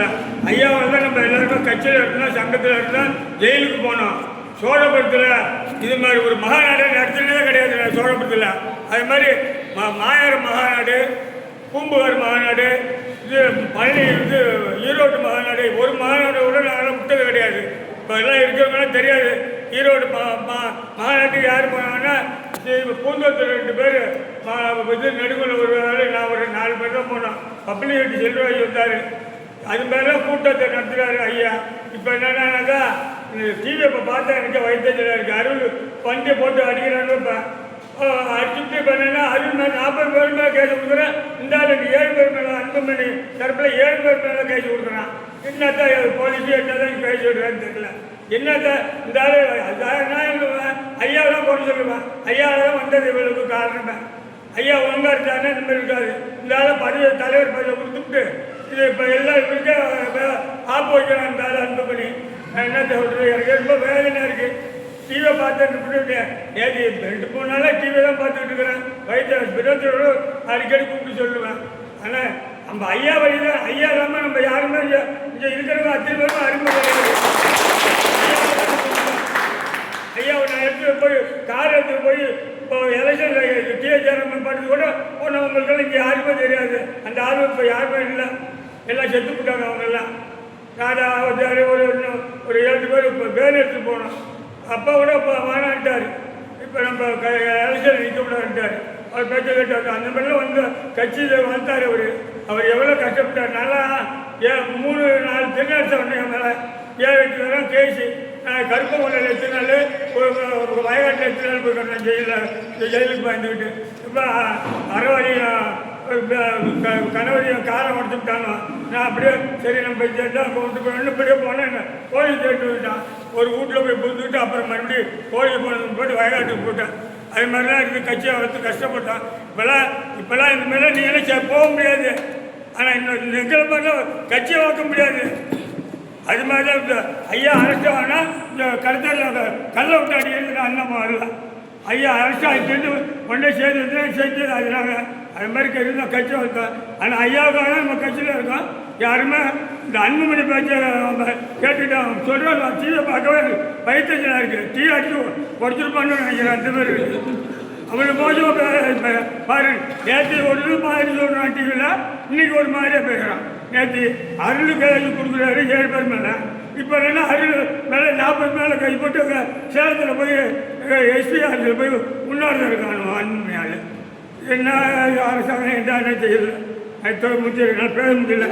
இல்லை ஐயா வந்து நம்ம எல்லாருமே கட்சியில் இருந்தோம் சங்கத்தில் இருந்தோம் ஜெயிலுக்கு போனோம். சோழபுரத்தில் இது மாதிரி ஒரு மகாநாடு நடத்தினதே கிடையாது சோழபுரத்தில். அது மாதிரி மா மாயார் மகாநாடு பூம்புகார் மகாநாடு இது பழனி இது ஈரோடு மகாநாடு ஒரு மாநாடு கூட நாங்கள் விட்டது கிடையாது. இப்போ எல்லாம் இருக்கிறவங்களாம் தெரியாது. ஈரோடு மா மா மாநாட்டுக்கு யார் போனாங்கன்னா பூந்தோத்தில் ரெண்டு பேர் இது நடுவில் ஒரு நான் ஒரு நாலு பேர் தான் போனோம். பப்ளிக் செல்வராஜ் வந்தார். அது மேலே கூட்டத்தை நடத்துகிறாரு ஐயா. இப்போ என்னன்னாக்கா டிவி இப்போ பார்த்தா எனக்கு வைத்தியத்தில் இருக்குது அருள் பஞ்சை போட்டு அடிக்கிறான்னு இப்போ. அடிச்சுட்டு இப்போ என்னென்னா அருள் மேலே நாற்பது பேர் மேலே கேஸ் கொடுக்குறேன். இந்த ஆளுக்கு ஏழு பேர் மேலே அன்புமணி தரப்பில் ஏழு பேர் மேலே கேஸ் கொடுக்குறான். என்னத்தான் போலீஸ் என்னதான் பேசி விடுறான்னு தெரியல. என்னத்தான் இந்த ஆள் நான் சொல்லுவேன் ஐயாவெல்லாம் போட சொல்லுவேன் ஐயாவெல்லாம் தான் வந்தது இவளுக்கு காரணமே. ஐயா ஒழுங்காக இருந்தாருன்னா இந்த மாதிரி இருக்காது. இந்த ஆளை பதவி தலைவர் பதவியை கொடுத்துட்டு இது இப்போ எல்லாருக்கும் இவருக்கு ஆப்பு வைக்கிறான் இந்த ஆள் நான் என்ன சொல்கிறது எனக்கு ரொம்ப வேதனை இருக்குது டிவியை பார்த்துட்டு ஏது ரெண்டு மூணு நாளாக டிவி தான் பார்த்துட்டு இருக்கிறேன். வைத்திய விரோதத்தோடு அடிக்கடி கூப்பிட்டு சொல்லுவேன். ஆனால் நம்ம ஐயா வழி தான் ஐயா இல்லாமல் நம்ம யாருமே இங்கே இருக்கிறவங்க அத்தனை பேரும் அறிமுகம் ஐயா நான் எடுத்து போய் கார் எடுத்து போய் இப்போ எலெக்ஷன் டிஎச்ஆர்எம் பண்ணுறது கூட ஒன்று போனவங்களுக்கெல்லாம் இங்கே யாருமே தெரியாது. அந்த ஆர்வம் இப்போ யாருமே இல்லை. எல்லாம் செத்து போட்டாங்க அவங்க எல்லாம் ராஜா அவதார் ஒரு இன்னும் ஒரு ஏழு பேர் இப்போ பேர் எடுத்து போனோம். அப்பா கூட இப்போ வேணான்ட்டார் இப்போ நம்ம க எலெக்ஷன் நிற்க கூடாதுன்ட்டார். அவர் பேச்ச கேட்டார். அந்த மாதிரிலாம் வந்து கட்சியில் வந்தார் அவர். அவர் எவ்வளோ கஷ்டப்பட்டார். நல்லா ஏ மூணு நாலு திருநாள் சொன்னேன் மேலே. ஏழு எட்டு பேரும் கேசி. நான் கருப்பமலையில் எத்தனை நாள் ஒரு ஒரு வயநாட்டில் எத்தனை நாள் நான் ஜெயிலில். ஜெயிலுக்கு பயந்துக்கிட்டு. இப்போ அறவாடி கணவரி காரை உடச்சுட்டானோ நான் அப்படியே சரி நம்ம இதான் கொண்டு போய் இப்படியே போனேன் கோழி தேட்டு விட்டான் ஒரு வீட்டில் போய் புதுக்கிட்டு அப்புறம் மறுபடியும் கோழி போனது போட்டு வயலாட்டுக்கு போட்டேன் அது மாதிரிலாம் இருக்குது கட்சியை வளர்த்து கஷ்டப்பட்டான். இப்போல்லாம் இப்போல்லாம் இந்த மாதிரிலாம் நீங்களும் என்ன போக முடியாது. ஆனால் இன்னும் எங்களை மாதிரிலாம் கட்சியை வளர்க்க முடியாது. அது மாதிரி தான் இந்த ஐயா அரெஸ்ட் ஆனால் இந்த கடத்தல கல்லை விட்டு அடிக்கிறது அண்ணா மாறலாம் ஐயா அரெஸ்ட் ஆகிட்டு ஒன்றே சேர்ந்து செஞ்சது அதனால அது மாதிரி கட்சி கட்சி வளர்த்தோம் ஆனால் ஐயாவுக்காக நம்ம கட்சியில் இருக்கோம். யாருமே இந்த அன்புமணி பேச்சை அவங்க கேட்டுட்டு அவங்க சொல்கிறாங்க டிவியை பார்க்கவே பயிற்சியாக இருக்குது டீ அடிச்சு உடச்சிருப்பான்னு நினைக்கிறேன் அந்த மாதிரி. இருக்குது அவனுக்கு மோசமாக பாரு நேற்று ஒரு மாதிரி சொல்கிறான் டிவியில் இன்னைக்கு ஒரு மாதிரியே பேசுகிறான் நேற்று அருள் கைது கொடுக்குறாரு ஏழு பேர் மேலே. இப்போ என்ன அருள் மேலே நாற்பது மேலே கை போட்டு சேலத்தில் போய் எஸ்பி ஆஃபீஸில் போய் உண்ணாவிரதம் இருக்கானு அண்மையால் என்ன அரசாங்கம் என்ன தெரியல அது முடிச்சு பேச முடியல.